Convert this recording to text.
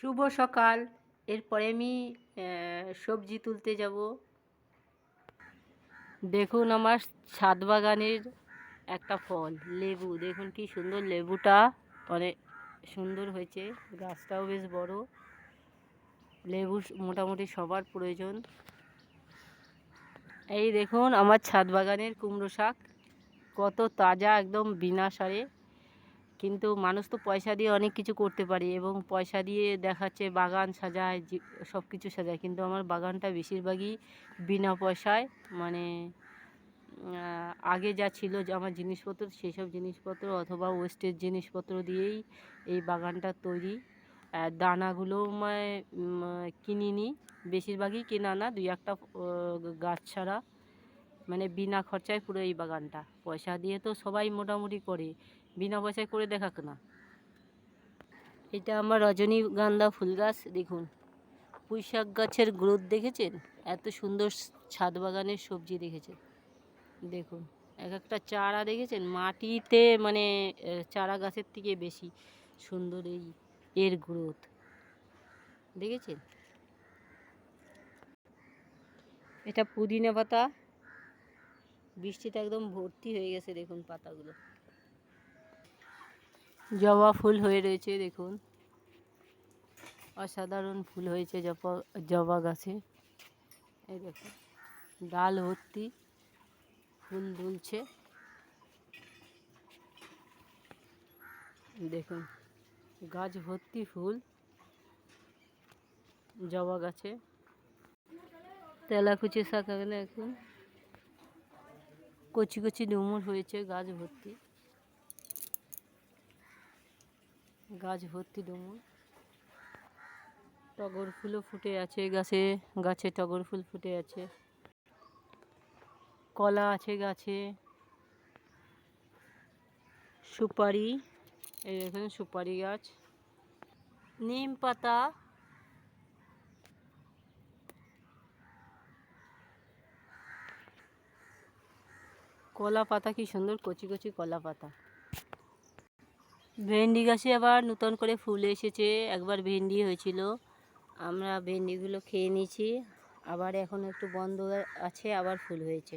শুভ সকাল। এরপরে আমি সবজি তুলতে যাব। দেখুন আমার ছাদ বাগানের একটা ফল, লেবু। দেখুন কি সুন্দর লেবুটা অনেক সুন্দর হয়েছে। গাছটাও বেশ বড়। লেবু মোটামুটি সবার প্রয়োজন। এই দেখুন আমার ছাদ বাগানের কুমড়ো শাক। কত তাজা, একদম বিনা সারে। কিন্তু মানুষ তো পয়সা দিয়ে অনেক কিছু করতে পারে এবং পয়সা দিয়ে দেখাচ্ছে বাগান সাজায় সব কিছু সাজায়। কিন্তু আমার বাগানটা বেশিরভাগই বিনা পয়সায় মানে আগে যা ছিল যে আমার জিনিসপত্র সেই সব জিনিসপত্র অথবা ওয়েস্টের জিনিসপত্র দিয়েই এই বাগানটা তৈরি। দানাগুলো কিনিনি, বেশিরভাগই কেনা না, দুই একটা গাছ ছাড়া। মানে বিনা খরচায় পুরো এই বাগানটা। পয়সা দিয়ে তো সবাই মোটামুটি করে, বিনা পয়সায় করে দেখাক না। এটা আমার রজনীগন্ধা ফুল গাছ, দেখুন। পুঁই শাক গাছের গ্রোথ দেখেছেন? এত সুন্দর ছাদ বাগানের সবজি দেখেছেন। দেখুন, এক একটা চারা দেখেছেন? মাটিতে মানে চারা গাছের থেকে বেশি সুন্দর এই এর গ্রোথ দেখেছেন? এটা পুদিনা পাতা বৃষ্টিতে একদম ভর্তি হয়ে গেছে, দেখুন পাতাগুলো। জবা ফুল হয়ে রয়েছে, দেখুন। অসাধারণ ফুল হয়েছে জবা জবা গাছে। এই দেখুন, ডাল ভর্তি, ফুল দুলছে দেখুন, গাছ ভর্তি ফুল, জবা গাছে। তেলাকুচি শাক এখন? কচি কচি ডুমুর হয়েছে, গাছ ভর্তি। গাছ ভর্তি ডুমুর। টগর ফুলও ফুটে আছে গাছে গাছে টগর ফুল ফুটে আছে। কলা আছে গাছে। সুপারি, এই দেখুন সুপারি গাছ। নিম পাতা কলা পাতা, কি সুন্দর কচি কচি কলা পাতা। ভেন্ডি গাছে আবার নতুন করে ফুল এসেছে, একবার ভেন্ডি হয়েছিল। আমরা ভেন্ডিগুলো খেয়ে নিয়েছি, আবার এখন একটু বন্ধ আছে, আবার ফুল হয়েছে।